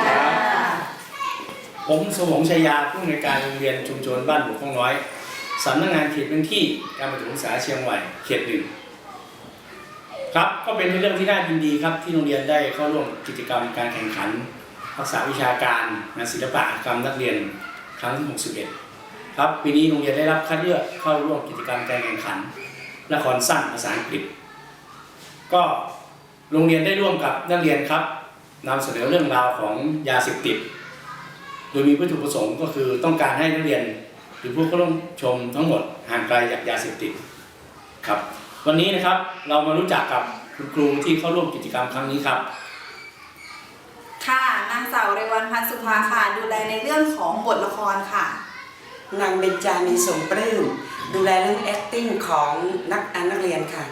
ะ ผมสมงชัยาผู้อำนวยการโรงเรียนชุมชนบ้านหลวงคงน้อยสำนักงานเขตพื้นที่การประถมศึกษาเชียงใหม่เขตหนึ่งครับก็เป็นเรื่องที่น่ายินดีครับที่โรงเรียนได้เข้าร่วมกิจกรรมการแข่งขันทักษะวิชาการงานศิลปะกรรมนักเรียนครั้งที่61 ครับปีนี้โรงเรียนได้รับคัดเลือกเข้าร่วมกิจกรรมการแข่งขันละครสั้นภาษาอังกฤษ ก็โรงเรียนได้ร่วมกับนักเรียนครับนำเสนอเรื่องราวของยาเสพติด โดยมีวัตถุประสงค์ก็คือต้องการให้นักเรียนหรือผู้เข้าร่วมชมทั้งหมดห่างไกลจากยาเสพติดครับ วันนี้นะครับเรามารู้จักกับคุณครูที่เข้าร่วมกิจกรรมครั้งนี้ครับ ค่ะนางสาวเรวันพันธ์สุภาค่ะ ดูแลในเรื่องของบทละครค่ะ นางเบญจามีสมปลื้มดูแลเรื่อง acting ของนักอ่านนักเรียนค่ะ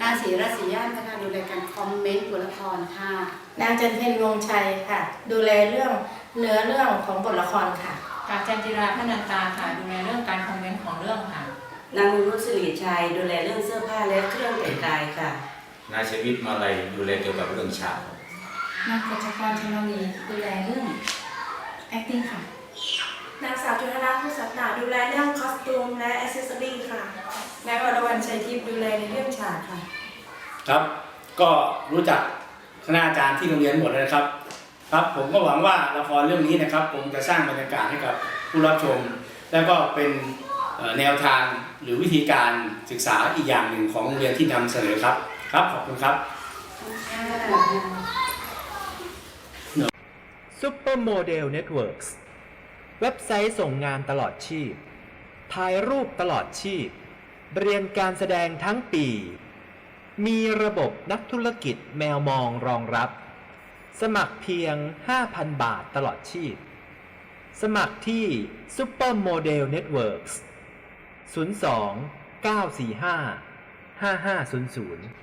นางศรีรัศมีย่านนะคะดูแลการคอมเมนต์ตัวละครค่ะ นางจันเพ็ญวงชัยค่ะ ดูแลเรื่องเนื้อเรื่องของบทละครค่ะ กาจันจิราพนันตาค่ะ ดูแลเรื่องการคอมเมนต์ของเรื่องค่ะ นางนุชสิริชัยดูแลเรื่องเสื้อผ้าและเครื่องแต่งกายค่ะ นายชวิตมาลัยดูแลเกี่ยวกับเรื่องฉากนางกฤษกรชนวีดูแลเรื่อง acting ค่ะ นางสาวจุธนาผู้สัตย์ดูแลเรื่องคอสตูมและอ c เซสซอรี่ค่ะ นายอรวรรณชัยทิพย์ดูแลในเรื่อง ฉากค่ะ ครับ ก็รู้จักคณาอาจารย์ที่โรงเรียนหมดเลยนะครับ ครับผมก็หวังว่าละครเรื่องนี้นะครับคงจะสร้างบรรยากาศให้กับผู้รับชม และก็เป็นเอ่อแนวทางหรือวิธีการศึกษาอีกอย่างหนึ่งของโรงเรียนที่นำเสนอครับ ครับขอบคุณครับ Supermodel Networks เว็บไซต์ส่งงานตลอดชีพ ถ่ายรูปตลอดชีพ เรียนการแสดงทั้งปี มีระบบนักธุรกิจแมวมองรองรับ สมัครเพียง 5,000 บาทตลอดชีพ สมัครที่ Supermodel Networks 02 945 5500